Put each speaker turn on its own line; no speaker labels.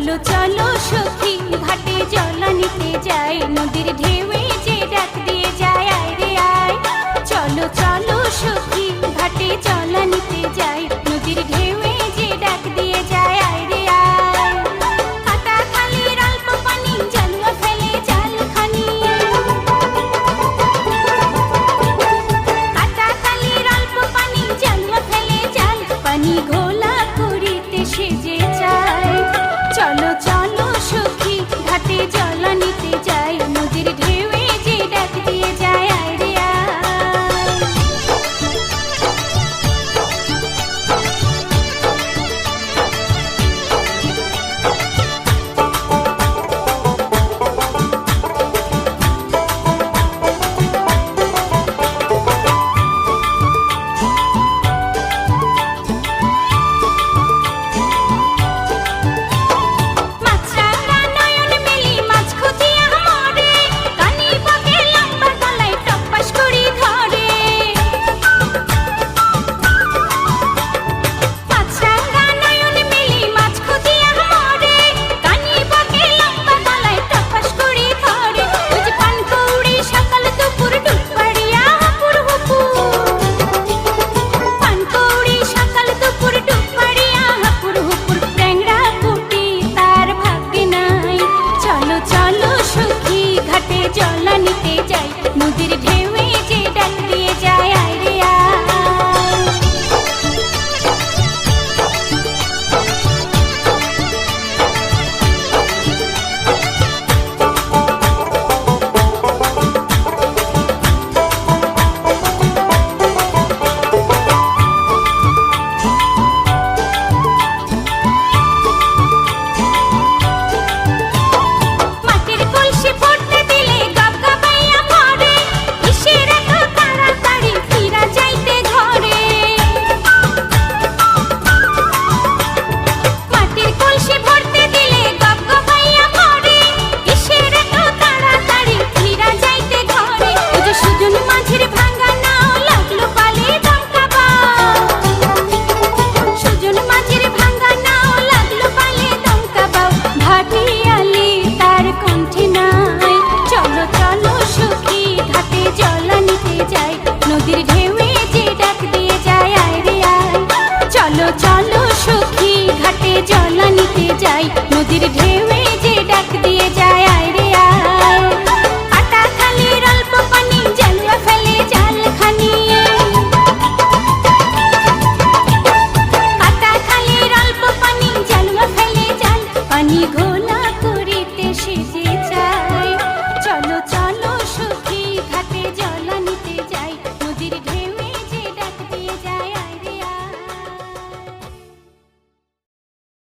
চলো চলো সখী ঘাটে জল নিতে যায় নদীর ঢেউয়ে। पानी घोल